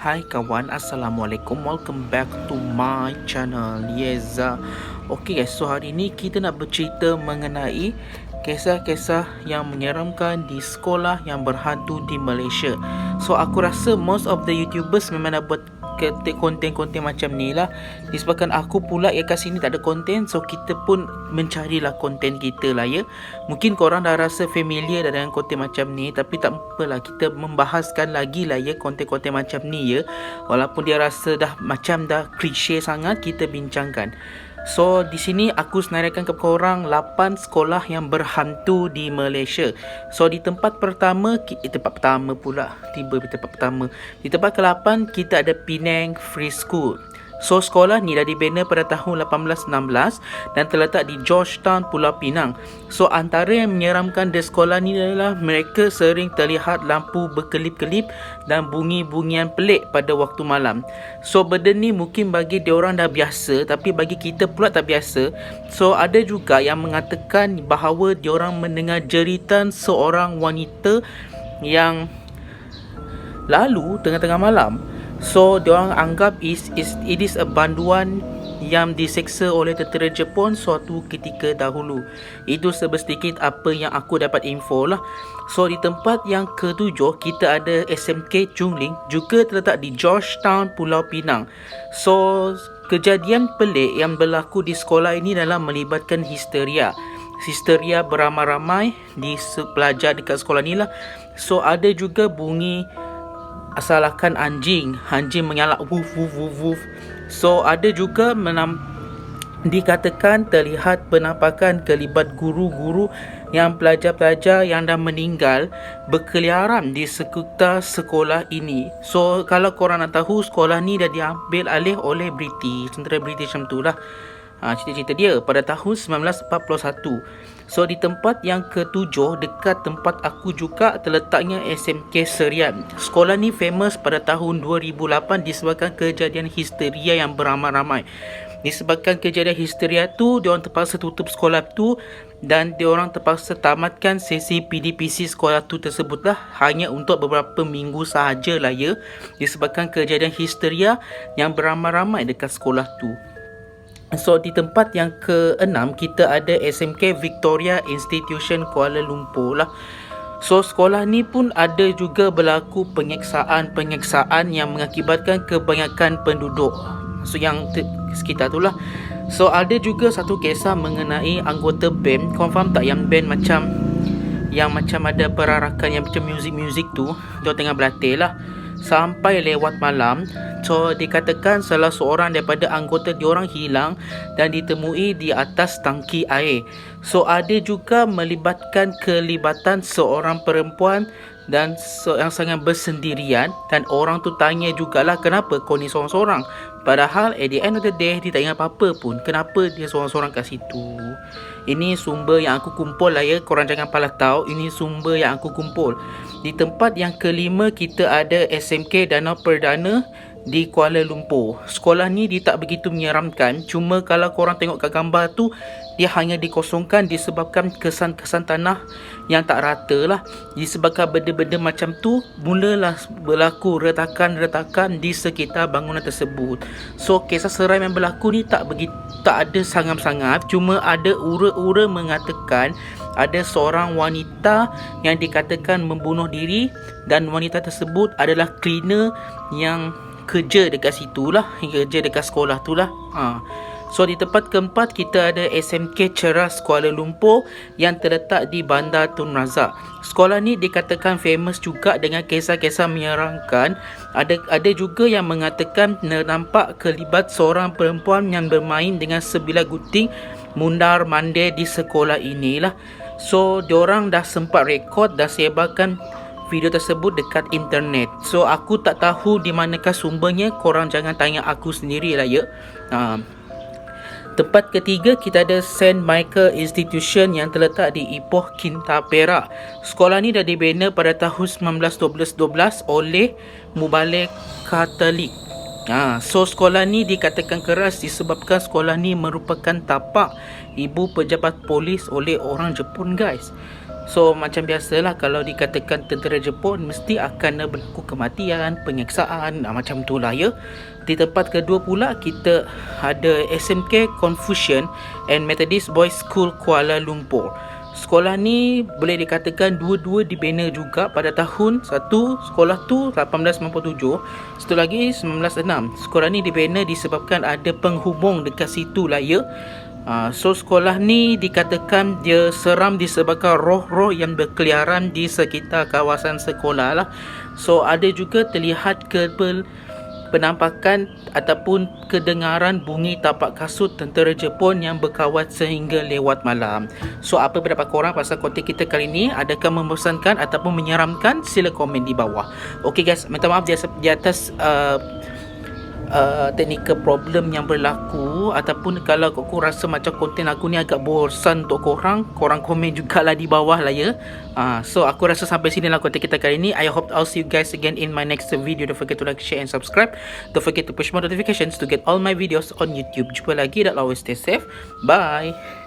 Hai kawan, Assalamualaikum. Welcome back to my channel uh, Okay guys, so hari ni kita nak bercerita mengenai Kisah-kisah yang menyeramkan di sekolah yang berhantu di Malaysia. So aku rasa most of the youtubers memang dah buat konten-konten macam ni lah. Disebabkan aku pula yang kat sini tak ada konten So kita pun mencarilah konten kita lah ya. Mungkin korang dah rasa familiar dah dengan konten macam ni Tapi tak apalah kita membahaskan lagi lah ya konten-konten macam ni ya. Walaupun dia rasa dah macam dah klise sangat kita bincangkan So di sini aku senaraikan kepada korang 8 sekolah yang berhantu di Malaysia. So di tempat pertama, eh, tempat pertama pula, tiba di tempat pertama. Di tempat ke-8 kita ada Penang Free School. So sekolah ni dah dibina pada tahun 1816 dan terletak di Georgetown, Pulau Pinang. So antara yang menyeramkan di sekolah ni adalah mereka sering terlihat lampu berkelip-kelip dan bunyi-bunyian pelik pada waktu malam. So benda ni mungkin bagi diorang dah biasa tapi bagi kita pula tak biasa. So ada juga yang mengatakan bahawa diorang mendengar jeritan seorang wanita yang Lalu tengah-tengah malam So diorang anggap is, is it is a banduan yang diseksa oleh tentera Jepun suatu ketika dahulu. Itu sedikit apa yang aku dapat info lah. So di tempat yang ketujuh kita ada SMK Chungling juga terletak di Georgetown Pulau Pinang. So kejadian pelik yang berlaku di sekolah ini adalah melibatkan histeria. Histeria beramai-ramai di pelajar dekat sekolah ni lah. So ada juga bunyi asalkan anjing anjing menyalak woof woof woof woof so ada juga menam dikatakan terlihat penampakan kelibat guru-guru yang pelajar-pelajar yang dah meninggal berkeliaran di sekitar sekolah ini. So kalau korang nak tahu sekolah ni dah diambil alih oleh British, tentera British macam tu lah. Ha, cerita-cerita dia pada tahun 1941. So di tempat yang ketujuh dekat tempat aku juga terletaknya SMK Serian. Sekolah ni famous pada tahun 2008 disebabkan kejadian histeria yang beramai-ramai. Disebabkan kejadian histeria tu, diorang terpaksa tutup sekolah tu dan diorang terpaksa tamatkan sesi PDPC sekolah tu tersebut lah hanya untuk beberapa minggu sahaja lah ya disebabkan kejadian histeria yang beramai-ramai dekat sekolah tu. So di tempat yang keenam kita ada SMK Victoria Institution Kuala Lumpur lah. So sekolah ni pun ada juga berlaku penyeksaan-penyeksaan yang mengakibatkan kebanyakan penduduk. So yang te- sekitar tu lah. So ada juga satu kisah mengenai anggota band. Confirm tak yang band macam yang macam ada perarakan yang macam muzik-muzik tu. Dia tengah berlatih lah. Sampai lewat malam So dikatakan salah seorang daripada anggota diorang hilang Dan ditemui di atas tangki air. So ada juga melibatkan kelibatan seorang perempuan dan yang sangat bersendirian dan orang tu tanya jugalah kenapa kau ni seorang-seorang padahal at the end of the day dia tak ingat apa-apa pun. Kenapa dia seorang-seorang kat situ? Ini sumber yang aku kumpul lah ya korang jangan palah tahu. Ini sumber yang aku kumpul. Di tempat yang kelima kita ada SMK Danau Perdana di Kuala Lumpur. Sekolah ni dia tak begitu menyeramkan. Cuma kalau korang tengok kat gambar tu, dia hanya dikosongkan disebabkan kesan-kesan tanah yang tak rata lah. Disebabkan benda-benda macam tu, mulalah berlaku retakan-retakan di sekitar bangunan tersebut. So, kisah seram yang berlaku ni tak begitu tak ada sangat-sangat. Cuma ada ura-ura mengatakan ada seorang wanita yang dikatakan membunuh diri dan wanita tersebut adalah cleaner yang kerja dekat situ lah. Kerja dekat sekolah tu lah. Ha. so di tempat keempat kita ada SMK Ceras Kuala Lumpur yang terletak di Bandar Tun Razak. Sekolah ni dikatakan famous juga dengan kisah-kisah menyeramkan. Ada ada juga yang mengatakan nampak kelibat seorang perempuan yang bermain dengan sebilah gunting mundar mandir di sekolah inilah. So diorang dah sempat rekod dan sebarkan video tersebut dekat internet. So aku tak tahu di manakah sumbernya. Korang jangan tanya aku sendirilah ya. Ha. Tempat ketiga kita ada St. Michael Institution yang terletak di Ipoh Kinta Perak. Sekolah ni dah dibina pada tahun 1912 oleh Mubalik Katolik. Ha, so sekolah ni dikatakan keras disebabkan sekolah ni merupakan tapak ibu pejabat polis oleh orang Jepun guys. So macam biasalah kalau dikatakan tentera Jepun mesti akan berlaku kematian, penyeksaan, ah, macam tu lah ya. Di tempat kedua pula kita ada SMK Confucian and Methodist Boys School Kuala Lumpur. Sekolah ni boleh dikatakan dua-dua dibina juga pada tahun satu sekolah tu 1897 satu lagi 1906 sekolah ni dibina disebabkan ada penghubung dekat situ lah ya Uh, so sekolah ni dikatakan dia seram disebabkan roh-roh yang berkeliaran di sekitar kawasan sekolah lah. So ada juga terlihat kebel penampakan ataupun kedengaran bunyi tapak kasut tentera Jepun yang berkawat sehingga lewat malam. So apa pendapat korang pasal konten kita kali ini? Adakah membosankan ataupun menyeramkan? Sila komen di bawah. Okay guys, minta maaf di atas uh, Uh, teknikal problem yang berlaku ataupun kalau kau rasa macam konten aku ni agak bosan untuk korang korang komen jugalah di bawah lah ya. Uh, so aku rasa sampai sini lah konten kita kali ni. I hope I'll see you guys again in my next video. Don't forget to like share and subscribe. Don't forget to push more notifications to get all my videos on YouTube. Jumpa lagi. Dan always stay safe. Bye